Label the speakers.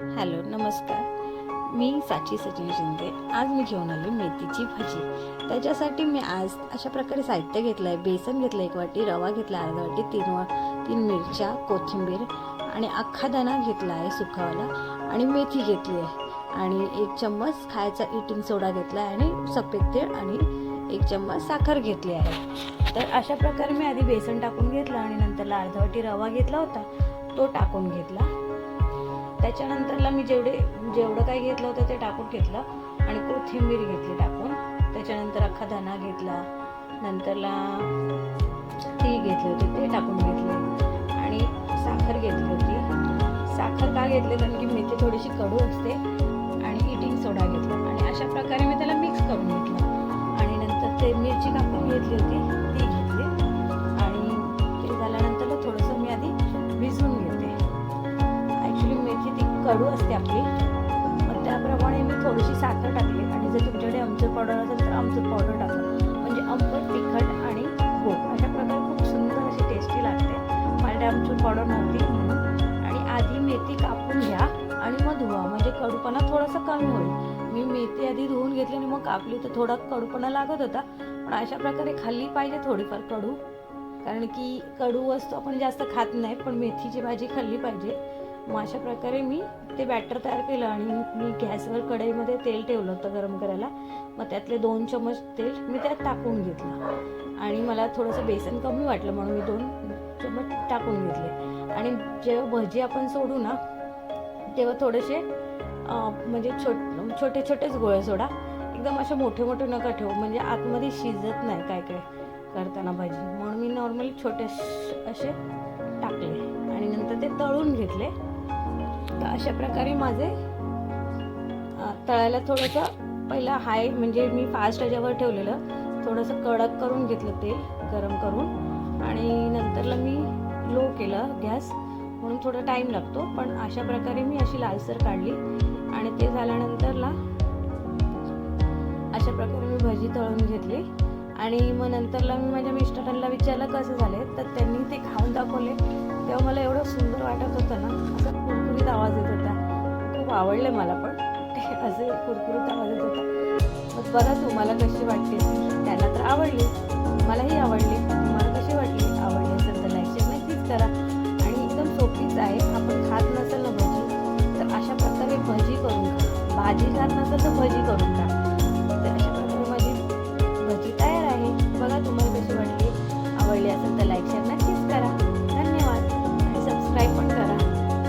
Speaker 1: Hello नमस्कार. मी साची सचिन शिंदे. आज मी घेऊन आली मेथीची भाजी. त्याच्यासाठी मी आज अशा प्रकारे साहित्य घेतलं आहे बेसन घेतलं एक वाटी रवा घेतला अर्धा वाटी तीन वा तीन मिरच्या कोथिंबीर आणि अख्खा दाणा घेतला आहे सुखावाला आणि मेथी घेतली आहे आणि एक चम्मच खायचा इटिंग सोडा घेतला आहे आणि सफेद तेल आणि एक चम्मच साखर घेतली आहे. तर अशा प्रकारे मी आधी बेसन टाकून घेतलं आणि नंतरला अर्धा वाटी रवा घेतला होता. तो टाकून घेतला. त्याच्यानंतरला मी जेवढे जेवढं काही घेतलं होतं ते टाकून घेतलं आणि कोथिंबीर घेतली टाकून. त्याच्यानंतर अख्खा धना घेतला. नंतरला ती घेतली होती ते टाकून घेतले. आणि साखर घेतली होती. साखर का घेतली? कारण की मेथी थोडीशी कडू असते. आणि इटिंग सोडा घेतला. आणि अशा प्रकारे मी त्याला मिक्स करून घेतलं. आणि नंतर ते मिरची कापून घेतली होती ती कडू असते आपली. मग त्याप्रमाणे मी थोडीशी साखर टाकली आणि जर तुमच्याकडे आमचूर पावडर असेल तर आमचूर पावडर टाका. म्हणजे आंबट तिखट आणि गोड. अशा प्रकारे खूप सुंदर अशी टेस्टी लागते. माझ्याकडे आमचूर पावडर नव्हती. म्हणून आणि आधी मेथी कापून घ्या आणि मग धुवा. म्हणजे कडूपणा थोडासा कमी होईल. मी मेथी आधी धुवून घेतली आणि मग कापली. तर थोडा कडूपणा लागत होता. पण अशा प्रकारे खाल्ली पाहिजे थोडीफार कडू. कारण की कडू वस्तू आपण जास्त खात नाही पण मेथीची भाजी खाल्ली पाहिजे. मग अशा प्रकारे मी ते बॅटर तयार केलं आणि मी गॅसवर कढईमध्ये तेल ठेवलं होतं गरम करायला. मग त्यातले दोन चमच तेल मी त्यात टाकून घेतलं. आणि मला थोडंसं बेसन कमी वाटलं म्हणून मी दोन चमच टाकून घेतले. आणि जेव्हा भजी आपण सोडू ना तेव्हा थोडेसे म्हणजे छोट छोटे छोटेच गोळे सोडा. एकदम असे मोठे मोठे नका ठेवू म्हणजे आतमध्ये शिजत नाही काय काय करताना भाजी. म्हणून मी नॉर्मली छोटे असे टाकले आणि नंतर ते तळून घेतले. तर अशा प्रकारे माझे तळायला थोडंसं पहिलं हाय म्हणजे मी फास्ट ह्याच्यावर ठेवलेलं. थोडंसं कडक करून घेतलं तेल गरम करून. आणि नंतरला मी लो केलं गॅस म्हणून थोडा टाईम लागतो. पण अशा प्रकारे मी अशी लालसर काढली. आणि ते झाल्यानंतरला अशा प्रकारे मी भजी तळून घेतली. आणि मग नंतरला मी माझ्या मिस्टरांना विचारलं कसं झाले तर त्यांनी ते खूप आवडले मला पण. असे कुरकुरुता वाजत होता. मग बघा तुम्हाला कशी वाटते त्यांना तर आवडली. मलाही आवडली. तुम्हाला कशी वाटली? आवडली असेल तर लाईक शेअर नक्कीच करा. आणि एकदम सोपीच आहे. आपण खात नसेल ना भजी तर अशा प्रकारे भजी करून खा. भाजी खात नसेल तर भजी करून खा. तर अशा प्रकारे माझी भजी तयार आहे. बघा तुम्हाला